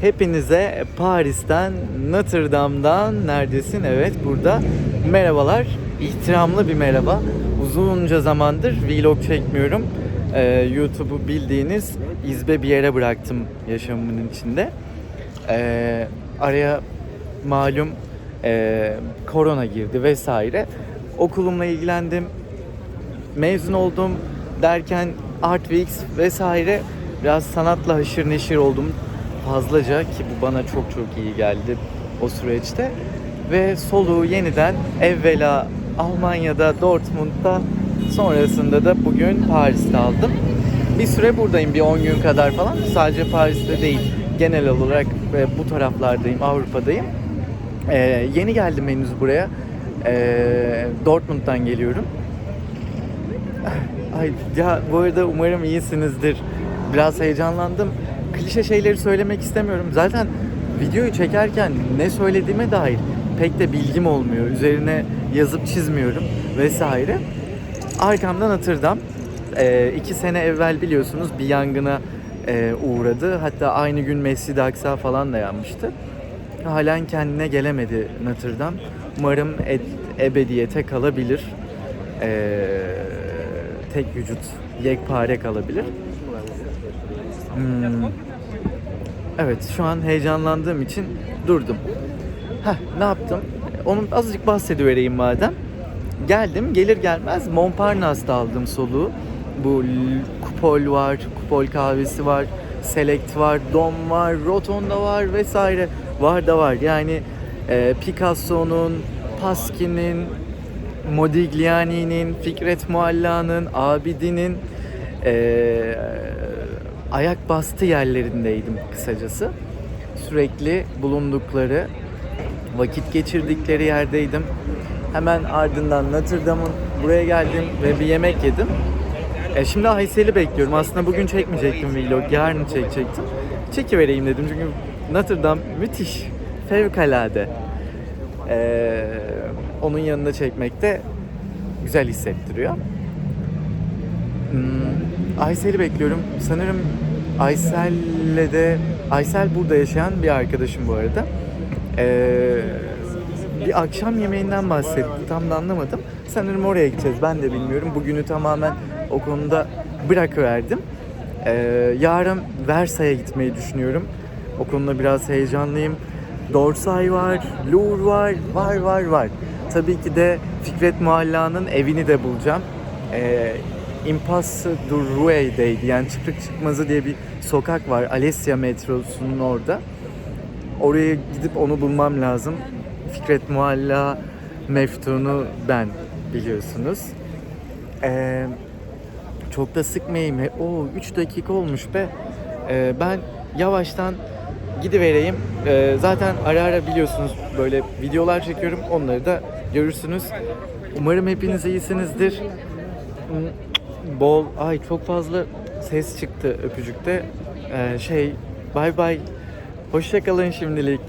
Hepinize Paris'ten, Notre Dame'dan neredesin? Evet burada. Merhabalar. İhtiramlı bir merhaba. Uzunca zamandır vlog çekmiyorum. Ee, YouTube'u bildiğiniz izbe bir yere bıraktım yaşamımın içinde. Ee, araya malum e, korona girdi vesaire. Okulumla ilgilendim. Mezun oldum derken Art vesaire biraz sanatla haşır neşir oldum fazlaca ki bu bana çok çok iyi geldi o süreçte. Ve soluğu yeniden evvela Almanya'da, Dortmund'da sonrasında da bugün Paris'te aldım. Bir süre buradayım, bir 10 gün kadar falan. Sadece Paris'te değil, genel olarak e, bu taraflardayım, Avrupa'dayım. Ee, yeni geldim henüz buraya. Ee, Dortmund'dan geliyorum. Ay ya bu arada umarım iyisinizdir. Biraz heyecanlandım. Klişe şeyleri söylemek istemiyorum. Zaten videoyu çekerken ne söylediğime dair pek de bilgim olmuyor. Üzerine yazıp çizmiyorum vesaire. Arkamdan hatırdan ee, iki sene evvel biliyorsunuz bir yangına e, uğradı. Hatta aynı gün Mescid-i Aksa falan da yanmıştı. Halen kendine gelemedi Notre Dame. Umarım ed- ebediyete kalabilir. Ee, tek vücut yekpare kalabilir. Hmm. Evet şu an heyecanlandığım için durdum. Heh, ne yaptım? Onun azıcık bahsedivereyim madem. Geldim gelir gelmez Montparnasse'da aldım soluğu. Bu kupol var, kupol kahvesi var, select var, dom var, rotonda var vesaire. Var da var. Yani e, Picasso'nun, Pasqui'nin, Modigliani'nin, Fikret Mualla'nın, Abidin'in e, ayak bastı yerlerindeydim kısacası. Sürekli bulundukları, vakit geçirdikleri yerdeydim. Hemen ardından Notre Dame'ın buraya geldim ve bir yemek yedim. E şimdi Aysel'i bekliyorum. Aslında bugün çekmeyecektim vlog, yarın çekecektim. Çekivereyim dedim çünkü Notre Dame müthiş, fevkalade. E, onun yanında çekmek de güzel hissettiriyor. Hmm, Aysel'i bekliyorum. Sanırım Aysel'le de Aysel burada yaşayan bir arkadaşım bu arada. Ee, bir akşam yemeğinden bahsetti. Tam da anlamadım. Sanırım oraya gideceğiz. Ben de bilmiyorum. Bugünü tamamen o konuda bırakıverdim. Ee, yarın Versay'a gitmeyi düşünüyorum. O konuda biraz heyecanlıyım. Dorsay var, Louvre var, var var var. Tabii ki de Fikret Mualla'nın evini de bulacağım. Ee, Impasse du Rouet'deydi. Yani Çıkrık Çıkmazı diye bir sokak var. Alessia metrosunun orada. Oraya gidip onu bulmam lazım. Fikret Mualla Meftun'u ben biliyorsunuz. Ee, çok da sıkmayayım. O 3 dakika olmuş be. Ee, ben yavaştan gidivereyim. Ee, zaten ara ara biliyorsunuz böyle videolar çekiyorum. Onları da görürsünüz. Umarım hepiniz iyisinizdir. Bol, ay çok fazla ses çıktı öpücükte. Ee, şey, bay bay. Hoşçakalın şimdilik.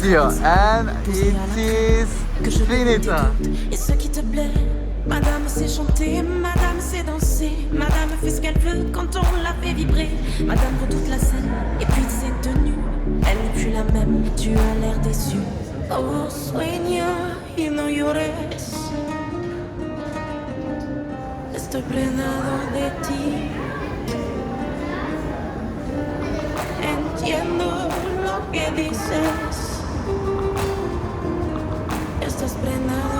Video and it is que je Finita. Et ce qui te plaît, madame sait chanter, madame sait danser, madame fait ce qu'elle veut quand on la fait vibrer. Madame redoute la scène et puis ses tenues, elle n'est plus la même, tu as l'air déçu. Oh, sueña y no llores. Estoy prenado de ti. Entiendo lo que dices. despre nada.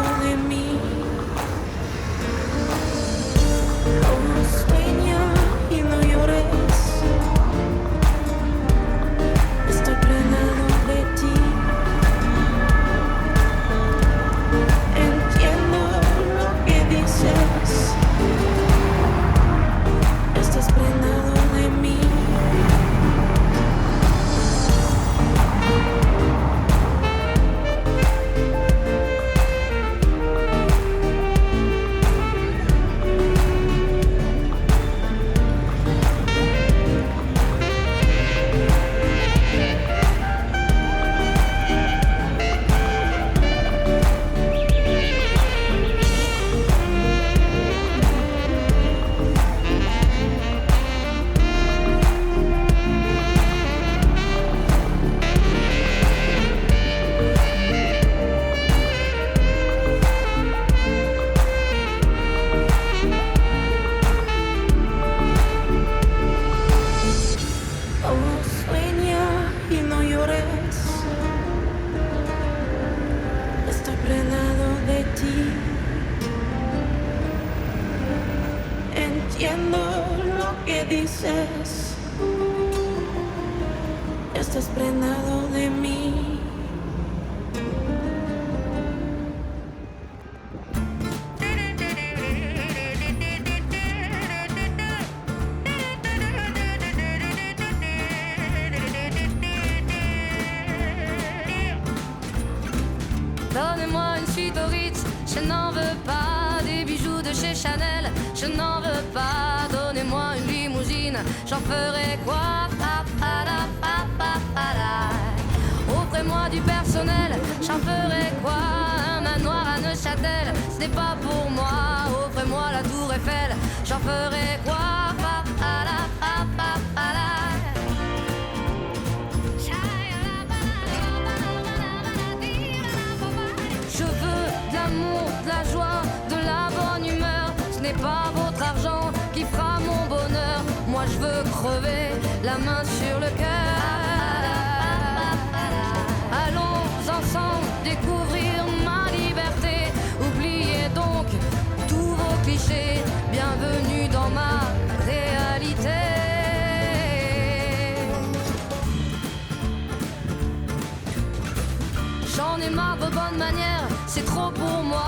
estás out. Chez Chanel, je n'en veux pas. Donnez-moi une limousine, j'en ferai quoi? Offrez-moi du personnel, j'en ferai quoi? Un manoir à Neuchâtel, ce n'est pas pour moi. Offrez-moi la tour Eiffel, j'en ferai quoi? N'est pas votre argent qui fera mon bonheur. Moi je veux crever la main sur le cœur. Allons ensemble découvrir ma liberté. Oubliez donc tous vos clichés. Bienvenue dans ma réalité. J'en ai marre de bonnes manières, c'est trop pour moi.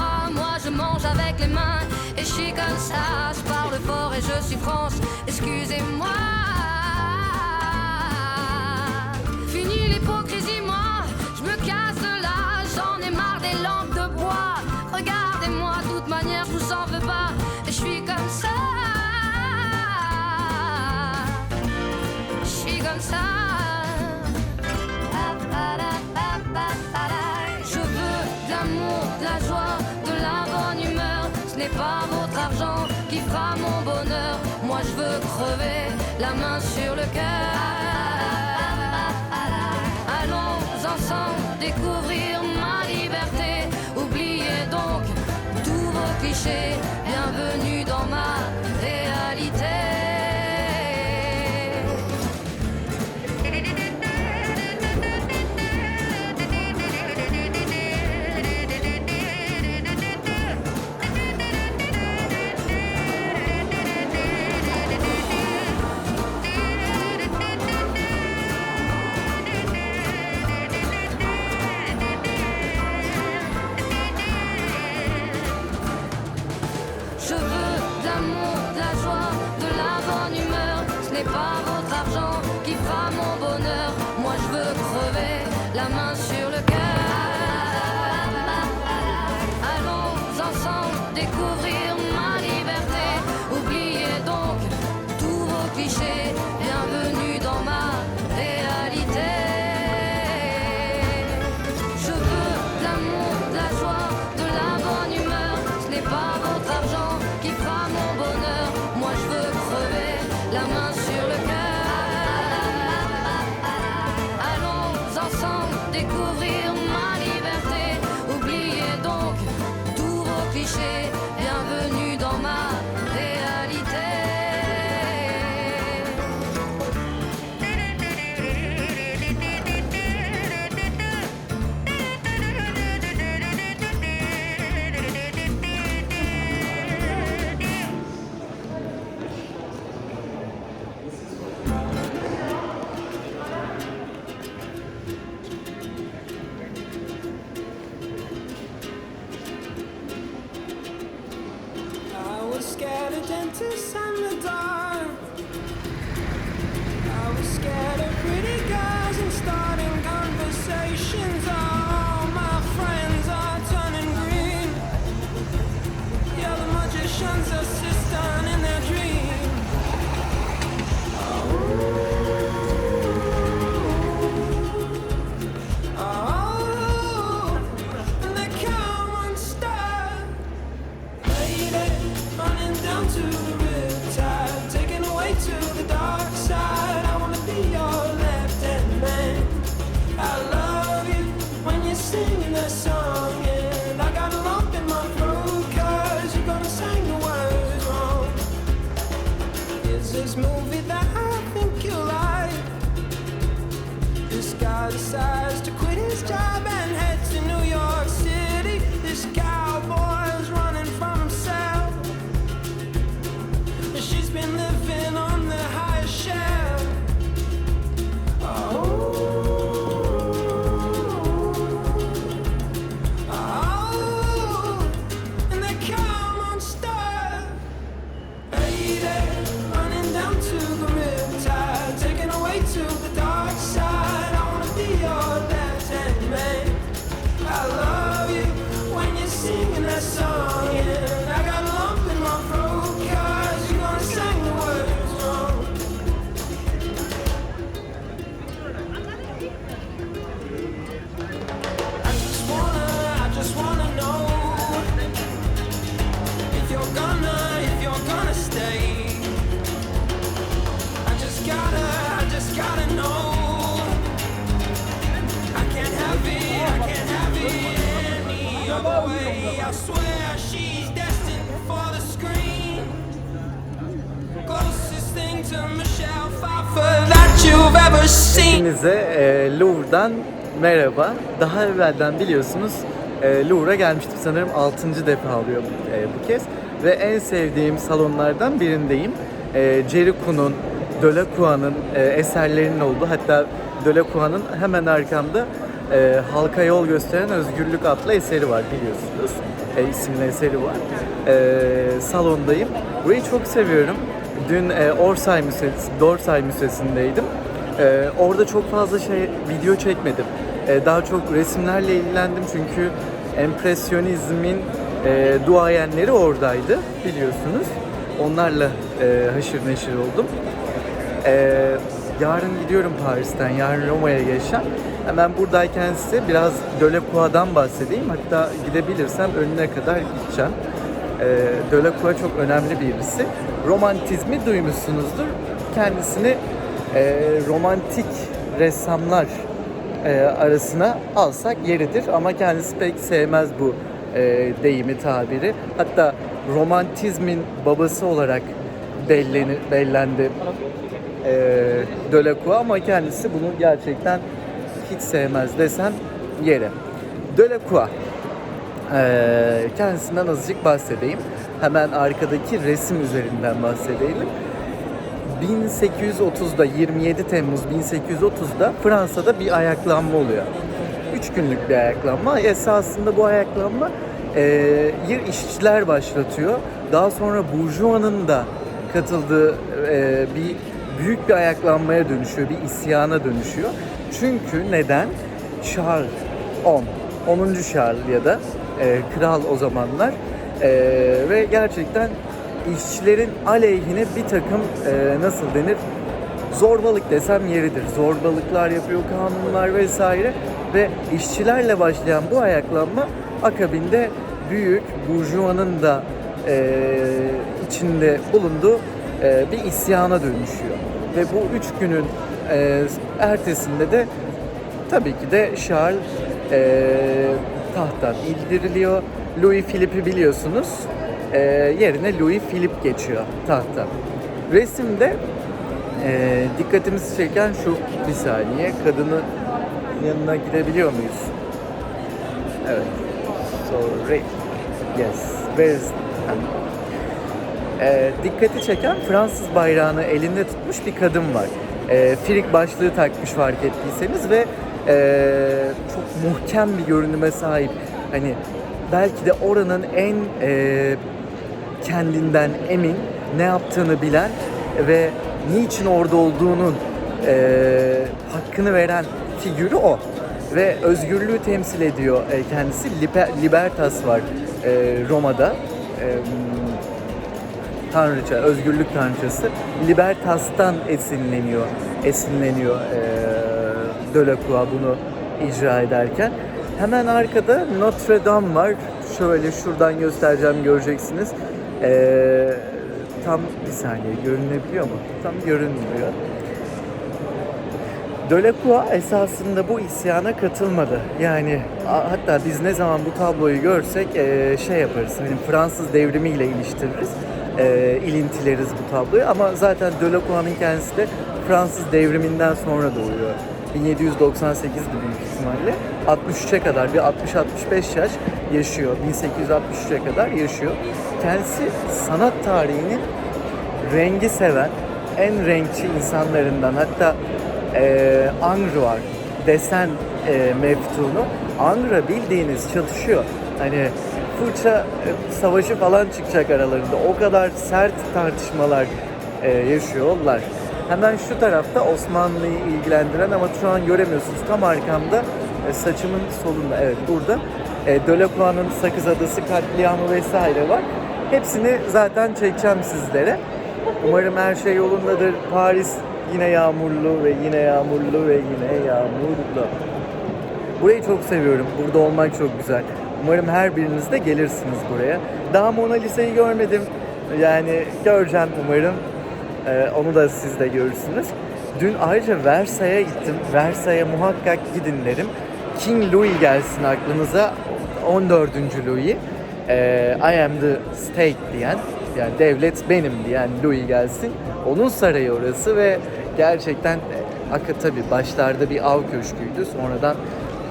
Avec les mains et je suis comme ça. Je parle fort et je suis France, excusez-moi. N'est pas votre argent qui fera mon bonheur. Moi je veux crever la main sur le cœur. Allons ensemble découvrir ma liberté. Oubliez donc tous vos clichés. A dentist in the dark. I was scared of pretty girls and starting conversations. Hepinize e, Louvre'dan merhaba. Daha evvelden biliyorsunuz e, Louvre'a gelmiştim. Sanırım 6. defa oluyor e, bu kez. Ve en sevdiğim salonlardan birindeyim. E, Jericho'nun, Delacroix'ın e, eserlerinin olduğu hatta Delacroix'ın hemen arkamda e, Halka Yol Gösteren Özgürlük adlı eseri var biliyorsunuz. E, isimli eseri var. E, salondayım. Burayı çok seviyorum. Dün e, Orsay Müzesi, Dorsay Müzesi'ndeydim. Ee, orada çok fazla şey video çekmedim. Ee, daha çok resimlerle ilgilendim çünkü empresyonizmin e, duayenleri oradaydı biliyorsunuz. Onlarla e, haşır neşir oldum. Ee, yarın gidiyorum Paris'ten, yarın Roma'ya geçeceğim. Hemen buradayken size biraz Delacroix'dan bahsedeyim. Hatta gidebilirsem önüne kadar gideceğim. Ee, Delacroix çok önemli birisi. Romantizmi duymuşsunuzdur. Kendisini e, romantik ressamlar e, arasına alsak yeridir ama kendisi pek sevmez bu e, deyimi tabiri. Hatta romantizmin babası olarak bellenir, bellendi e, Delacroix ama kendisi bunu gerçekten hiç sevmez desem yere. Delacroix. E, kendisinden azıcık bahsedeyim. Hemen arkadaki resim üzerinden bahsedelim. 1830'da 27 Temmuz 1830'da Fransa'da bir ayaklanma oluyor. 3 günlük bir ayaklanma. Esasında bu ayaklanma e, işçiler başlatıyor. Daha sonra Burjuva'nın da katıldığı e, bir büyük bir ayaklanmaya dönüşüyor, bir isyana dönüşüyor. Çünkü neden? Charles 10, 10. Charles ya da e, kral o zamanlar E, ve gerçekten işçilerin aleyhine bir takım e, nasıl denir zorbalık desem yeridir. Zorbalıklar yapıyor, kanunlar vesaire ve işçilerle başlayan bu ayaklanma akabinde büyük burjuvanın da e, içinde bulunduğu e, bir isyana dönüşüyor. Ve bu üç günün e, ertesinde de tabii ki de Charles e, tahttan indiriliyor. Louis Philippe'i biliyorsunuz. E, yerine Louis Philippe geçiyor tahttan. Resimde e, dikkatimizi çeken şu bir saniye. Kadının yanına gidebiliyor muyuz? Evet. Sorry. Yes. Where. E, dikkati çeken Fransız bayrağını elinde tutmuş bir kadın var. E, frik başlığı takmış fark ettiyseniz ve e, çok muhkem bir görünüme sahip. Hani belki de oranın en e, kendinden emin, ne yaptığını bilen ve niçin orada olduğunun e, hakkını veren figürü o. Ve özgürlüğü temsil ediyor e, kendisi. Liber- Libertas var e, Roma'da. E, tanrıça, özgürlük tanrıçası. Libertas'tan esinleniyor, esinleniyor e, Delacroix bunu icra ederken. Hemen arkada Notre Dame var. Şöyle şuradan göstereceğim göreceksiniz. E, tam bir saniye görünebiliyor mu? Tam görünmüyor. Delacroix esasında bu isyana katılmadı. Yani hatta biz ne zaman bu tabloyu görsek e, şey yaparız. Hani Fransız devrimiyle iliştiririz. E, ilintileriz bu tabloyu ama zaten Delacroix'ın kendisi de Fransız devriminden sonra doğuyor. 1798'di büyük ihtimalle. 63'e kadar bir 60-65 yaş yaşıyor. 1863'e kadar yaşıyor. Kendisi sanat tarihinin rengi seven, en renkçi insanlarından hatta e, Angr var, desen e, meftunu. Angra bildiğiniz çatışıyor. Hani fırça e, savaşı falan çıkacak aralarında. O kadar sert tartışmalar e, yaşıyorlar. Hemen şu tarafta Osmanlı'yı ilgilendiren ama şu an göremiyorsunuz. Tam arkamda e, saçımın solunda evet burada. E, Delacroix'ın Sakız Adası katliamı vesaire var. Hepsini zaten çekeceğim sizlere. Umarım her şey yolundadır. Paris yine yağmurlu ve yine yağmurlu ve yine yağmurlu. Burayı çok seviyorum. Burada olmak çok güzel. Umarım her biriniz de gelirsiniz buraya. Daha Mona Lisa'yı görmedim. Yani göreceğim umarım. Ee, onu da siz de görürsünüz. Dün ayrıca Versailles'e gittim. Versailles'e muhakkak gidin derim. King Louis gelsin aklınıza. 14. Louis. Ee, I am the state diyen, yani devlet benim diyen Louis gelsin. Onun sarayı orası ve gerçekten e, Aka tabii başlarda bir av köşküydü. Sonradan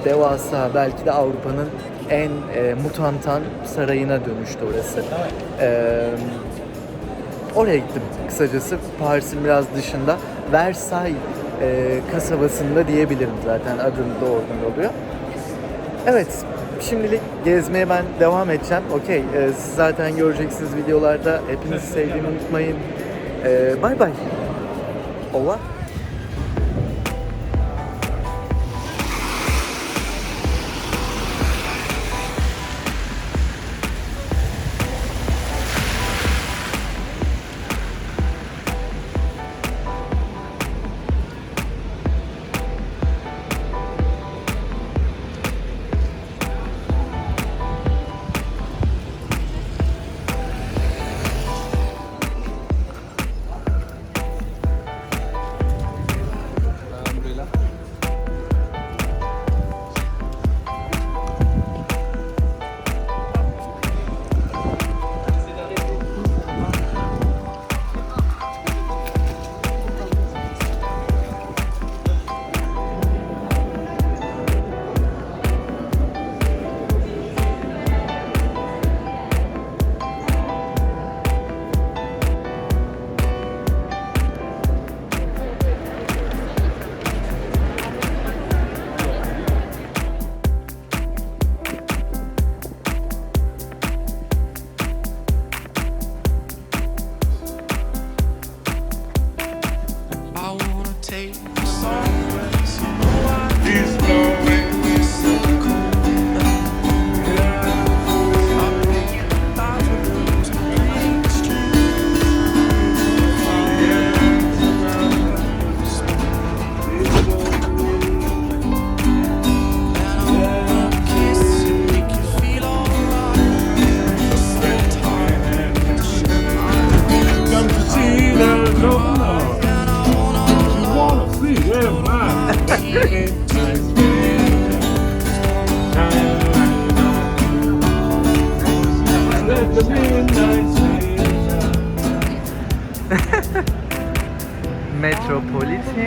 devasa belki de Avrupa'nın en e, mutantan sarayına dönüştü orası. Eee Oraya gittim kısacası. Paris'in biraz dışında. Versailles e, kasabasında diyebilirim zaten. Adım da oradan oluyor. Evet, şimdilik gezmeye ben devam edeceğim. Okey, e, siz zaten göreceksiniz videolarda. Hepinizi sevdiğimi unutmayın. E, Bye bye. Ova.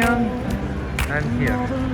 And here.